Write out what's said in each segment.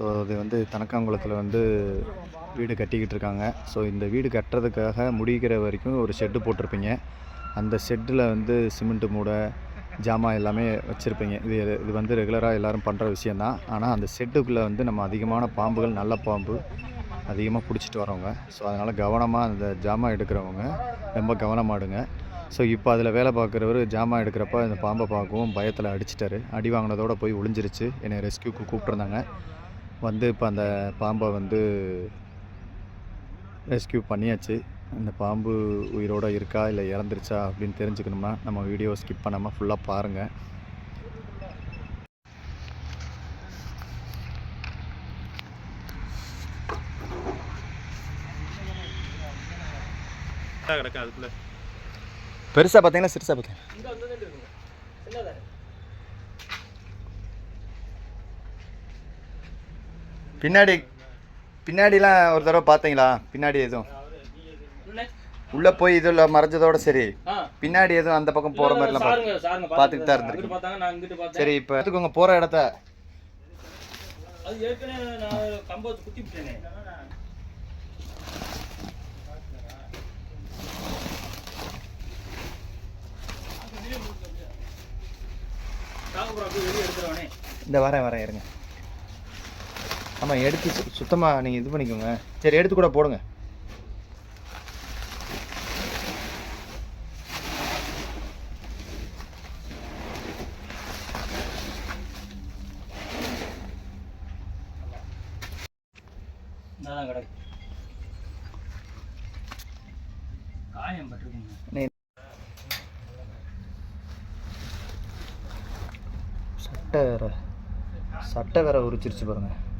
So அது வந்து தனக்காங்குளத்தில் வந்து வீடு கட்டிக்கிட்டு இருக்காங்க ஸோ இந்த வீடு கட்டுறதுக்காக முடிக்கிற வரைக்கும் ஒரு ஷெட்டு போட்டிருப்பீங்க அந்த ஷெட்டில் வந்து சிமெண்ட்டு மூடை ஜாமான் எல்லாமே வச்சுருப்பீங்க. இது இது வந்து ரெகுலராக எல்லோரும் பண்ணுற விஷயந்தான் ஆனால் அந்த ஷெட்டுக்குள்ளே வந்து நம்ம அதிகமான பாம்புகள் நல்ல பாம்பு அதிகமாக பிடிச்சிட்டு வரவங்க. ஸோ அதனால் கவனமாக அந்த ஜாமான் எடுக்கிறவங்க ரொம்ப கவனமாடுங்க. ஸோ இப்போ அதில் வேலை பார்க்குறவர் ஜாமான் எடுக்கிறப்ப அந்த பாம்பை பார்க்கவும் பயத்தில் அடிச்சிட்டாரு. அடி வாங்கினதோட போய் ஒளிஞ்சிருச்சு. என்னை ரெஸ்கியூக்கு கூப்பிட்ருந்தாங்க வந்து இப்போ அந்த பாம்பை வந்து ரெஸ்கியூ பண்ணியாச்சு. அந்த பாம்பு உயிரோட இருக்கா இல்லை இறந்துருச்சா அப்படின்னு தெரிஞ்சுக்கணும்னா நம்ம வீடியோ ஸ்கிப் பண்ணாமல் ஃபுல்லாக பாருங்கள் கிடக்கு அதுக்குள்ள? பெருசாக பார்த்தீங்கன்னா சிறுசாக பார்த்தீங்க பின்னாடி பின்னாடிலாம் ஒரு தடவை பார்த்தீங்களா? பின்னாடி எதுவும்? உள்ளே போய் இதில் மறைஞ்சதோட சரி. பின்னாடி எதுவும் அந்த பக்கம் போகிற மாதிரிலாம் பார்த்துட்டு தான் பார்த்தேன். சரி இப்போ எடுத்துக்கோங்க போகிற இடத்த? இந்த வரேன் வரேன் இருங்க. ஆமாம் எடுத்து சு சுத்தமாக நீங்கள் இது பண்ணிக்கோங்க. சரி எடுத்து கூட போடுங்க. சட்டை வேற சட்டை வேற உரிச்சிருச்சு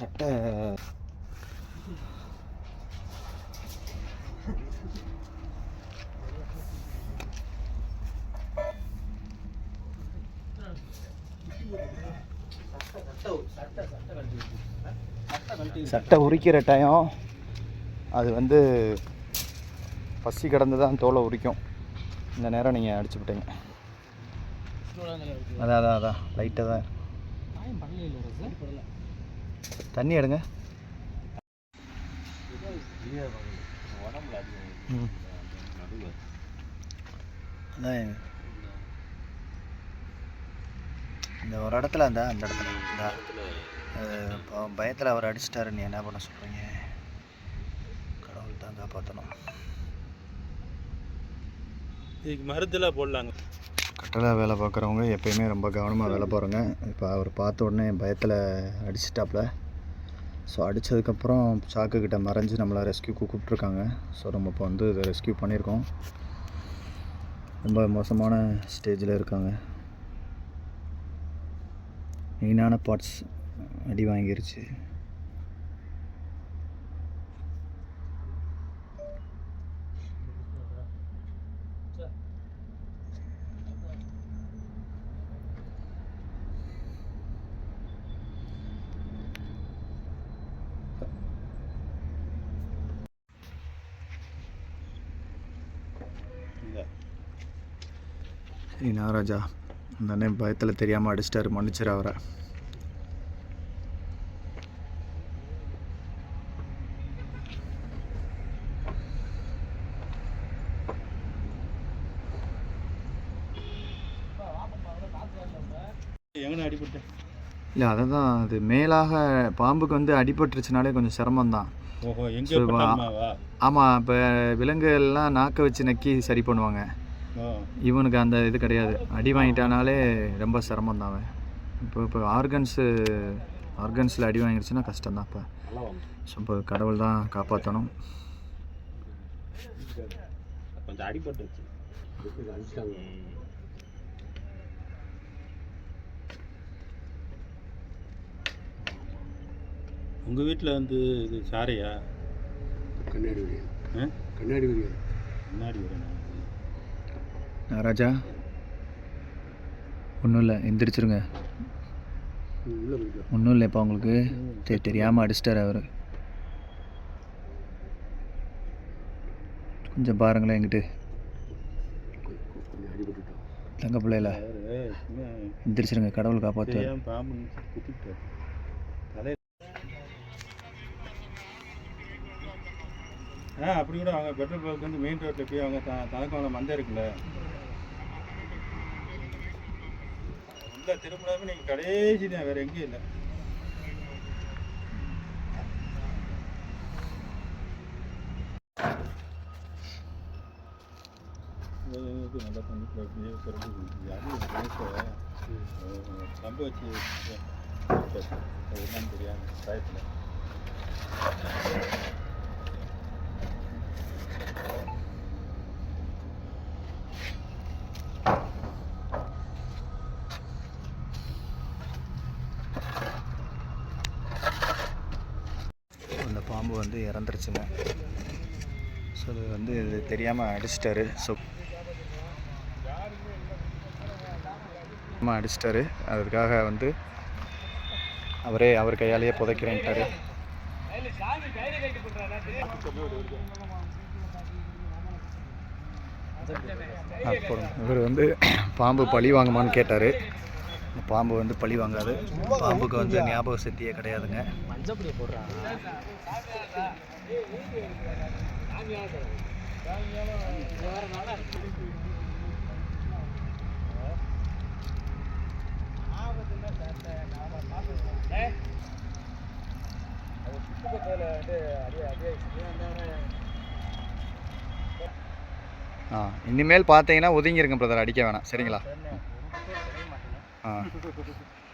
சட்டை. சட்டை உரிக்கிற டைம். அது வந்து பசி கிடந்து தான் தோலை உரிக்கும். இந்த நேரம் நீங்கள் அடிச்சு விட்டீங்க. அதான் அதான் அதான். லைட்டாக தான் காயம் பண்ணல இல்லை சார் படல தண்ணி எடுங்க. ம். அதான் இந்த ஒரு இடத்துல அந்த அந்த இடத்துல இந்த. இப்போ பயத்தில் அவர் அடிச்சிட்டாரு நீ என்ன பண்ண சொல்கிறீங்க கடவுள் தான் காப்பாற்றணும் இதுக்கு மருந்துலாம் போடலாங்க. கட்டளை வேலை பார்க்குறவங்க எப்பயுமே ரொம்ப கவனமாக வேலை பாருங்க. இப்போ அவர் பார்த்த உடனே பயத்தில் அடிச்சிட்டாப்புல ஸோ அடித்ததுக்கப்புறம் சாக்கு மறைஞ்சு நம்மளை ரெஸ்கியூக்கு கூப்பிட்ருக்காங்க ஸோ நம்ம இப்போ வந்து இதை ரெஸ்கியூ பண்ணியிருக்கோம். ரொம்ப மோசமான ஸ்டேஜில் இருக்காங்க. மெயினான பார்ட்ஸ் அடி வாங்கிருச்சு. சரி நாகராஜா அந்த அண்ணன் பயத்தில் தெரியாமல் அடிச்சிட்டாரு மன்னிச்சிரு அவரை. இல்லை அதை தான் அது மேலாக பாம்புக்கு வந்து அடிபட்டுருச்சுனாலே கொஞ்சம் சிரமம்தான். ஓஹோ எங்க சரி, வா. பட்டம்மாவா ஆமாம் இப்போ விலங்குகள்லாம் நாக்கை வச்சு நக்கி சரி பண்ணுவாங்க. இவனுக்கு அந்த இது கிடையாது. அடி வாங்கிட்டானாலே ரொம்ப சிரமம் தான் அவன். இப்போ இப்போ ஆர்கன்ஸு ஆர்கன்ஸில் அடி வாங்கிடுச்சுன்னா கஷ்டம்தான் இப்போ ஸோ இப்போ கடவுள் தான் காப்பாற்றணும் கொஞ்சம் அடிபட்டுருச்சு உங்கள் வீட்டில் வந்து இது சாரையா? கண்ணாடி கண்ணாடி வரணும் ராஜா ஒன்றும் இல்லை எந்திரிச்சிருங்க. ஒன்றும் இல்லை இப்போ உங்களுக்கு தெ தெரியாமல் அடிச்சிட்டார் அவர். கொஞ்சம் பாருங்களேன் எங்கிட்டு. தங்க பிள்ளையில எந்திரிச்சிருங்க கடவுள் காப்பாற்று ஆ அப்படி கூட அவங்க பெட்ரோல் பங்க் வந்து மெயின் ரோட்டில் போய் அவங்க த தனக்கான மந்தை இருக்குல்ல. உள்ள திரும்பினாமே நீங்கள் கடைசி தான் வேறு எங்கேயும் இல்லை நல்லா அப்படியே பிறகு யாரும் நம்ப வச்சு என்னன்னு தெரியாது பயத்தில் அந்த பாம்பு வந்து இறந்துருச்சுங்க. ஸோ அது வந்து இது தெரியாமல் அடிச்சிட்டாரு. ஸோ அடிச்சிட்டாரு. அதுக்காக வந்து அவரே அவர் கையாலேயே புதைக்கிறேன்ட்டாரு. அப்புறம் இவர் வந்து பாம்பு பழி வாங்குமான்னு கேட்டார். பாம்பு வந்து பழி வாங்காது. பாம்புக்கு வந்து ஞாபக சக்தியே கிடையாதுங்க. ஆ இனிமேல் பார்த்தீங்கன்னா ஒதுங்கிருங்க பிரதர் அடிக்க வேணாம். சரிங்களா? ஆ